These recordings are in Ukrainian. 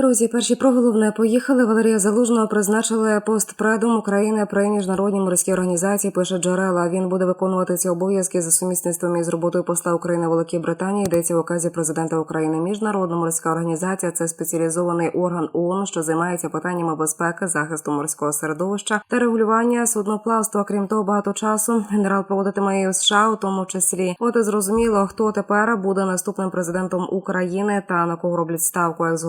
Друзі, перші про головне поїхали. Валерія Залужного призначили постпредом України при міжнародній морській організації. Пише джерела. Він буде виконувати ці обов'язки за сумісництвом із роботою посла України Великій Британії. Йдеться в указі президента України. Міжнародна морська організація це спеціалізований орган ООН, що займається питаннями безпеки, захисту морського середовища та регулювання судноплавства. Крім того, багато часу генерал проводитиме і у США, у тому числі. От і зрозуміло, хто тепер буде наступним президентом України та на кого роблять ставку як з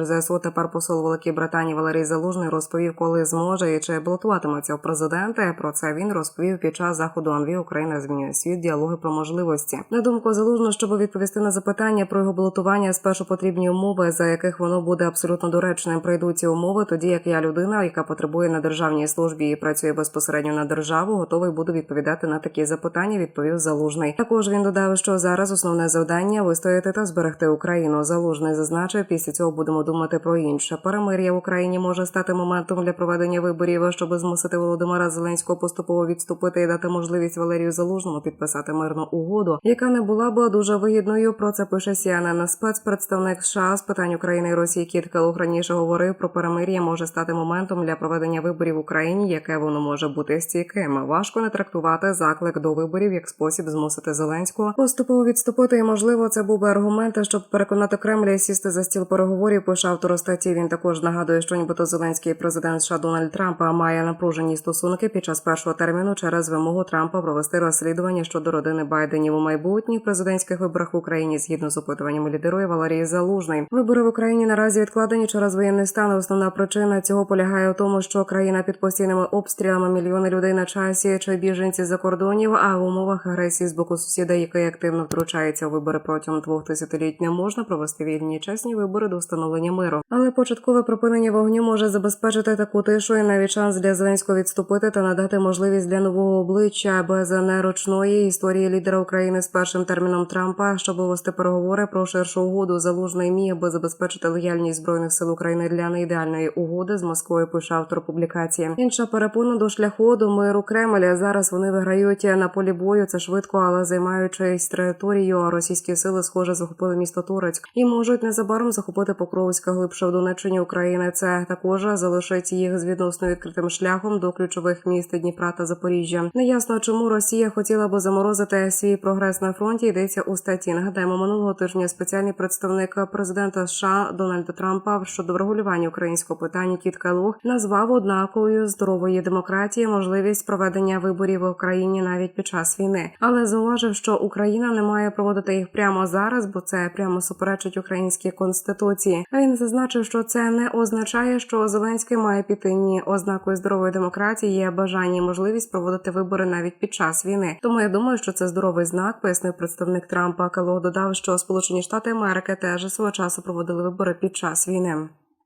головнокомандувач ЗСУ. Тепер посол Великій Британії Валерій Залужний розповів, коли зможе і чи балотуватиметься в президенти. Про це він розповів під час заходу Анві Україна змінює світ. Діалоги про можливості. На думку Залужного, щоб відповісти на запитання про його балотування, спершу потрібні умови, за яких воно буде абсолютно доречним. Прийдуть ці умови, тоді як я людина, яка потребує на державній службі і працює безпосередньо на державу, готовий буду відповідати на такі запитання. Відповів Залужний. Також він додав, що зараз основне завдання вистояти та зберегти Україну. Залужний зазначив, після цього будемо думати про інше. Перемир'я в Україні може стати моментом для проведення виборів, щоб змусити Володимира Зеленського поступово відступити і дати можливість Валерію Залужному підписати мирну угоду, яка не була б дуже вигідною. Про це пише CNN. Спецпредставник США з питань України і Росії Кіт Келух раніше говорив про перемир'я може стати моментом для проведення виборів в Україні, яке воно може бути стійким. Важко не трактувати заклик до виборів як спосіб змусити Зеленського поступово відступити. І можливо, це був би аргумент, щоб переконати Кремля сісти за стіл переговорів. Пише автор статті. Він також нагадує, що нібито Зеленський президент США Дональд Трампа має напружені стосунки під час першого терміну через вимогу Трампа провести розслідування щодо родини Байденів у майбутніх президентських виборах в Україні згідно з опитуваннями лідерує Валерії Залужний. Вибори в Україні наразі відкладені через воєнний стан. Основна причина цього полягає в тому, що країна під постійними обстрілами мільйони людей на часі чи біженці за кордонів, а в умовах агресії з боку сусіда, який активно втручається у вибори протягом двох тисячоліть, не можна провести вільні чесні вибори до встановлення миру. Але початкове припинення вогню може забезпечити таку тишу і навіть шанс для Зеленського відступити та надати можливість для нового обличчя без неручної історії лідера України з першим терміном Трампа, щоб вести переговори про ширшу угоду. Залужний міг би забезпечити лояльність збройних сил України для неідеальної угоди з Москвою. Пише автор публікації. Інша перепона до шляху до миру Кремля. Зараз вони виграють на полі бою. Це швидко, але займаючись територію, російські сили схоже захопили місто Турецьк і можуть незабаром захопити Покровська глибше в Донеччині України. Це також залишить їх з відносно відкритим шляхом до ключових міст Дніпра та Запоріжжя. Неясно, чому Росія хотіла би заморозити свій прогрес на фронті. Йдеться у статті. Нагадаємо, минулого тижня спеціальний представник президента США Дональда Трампа щодо врегулювання українського питання Кіт Келлог назвав однаковою здорової демократії можливість проведення виборів в Україні навіть під час війни, але зауважив, що Україна не має проводити їх прямо зараз, бо це прямо суперечить українській конституції. А він зазначив, що це не означає, що Зеленський має піти ні ознакою здорової демократії, є бажання і можливість проводити вибори навіть під час війни. Тому я думаю, що це здоровий знак, пояснив представник Трампа. Кало додав, що Сполучені Штати Америки теж свого часу проводили вибори під час війни.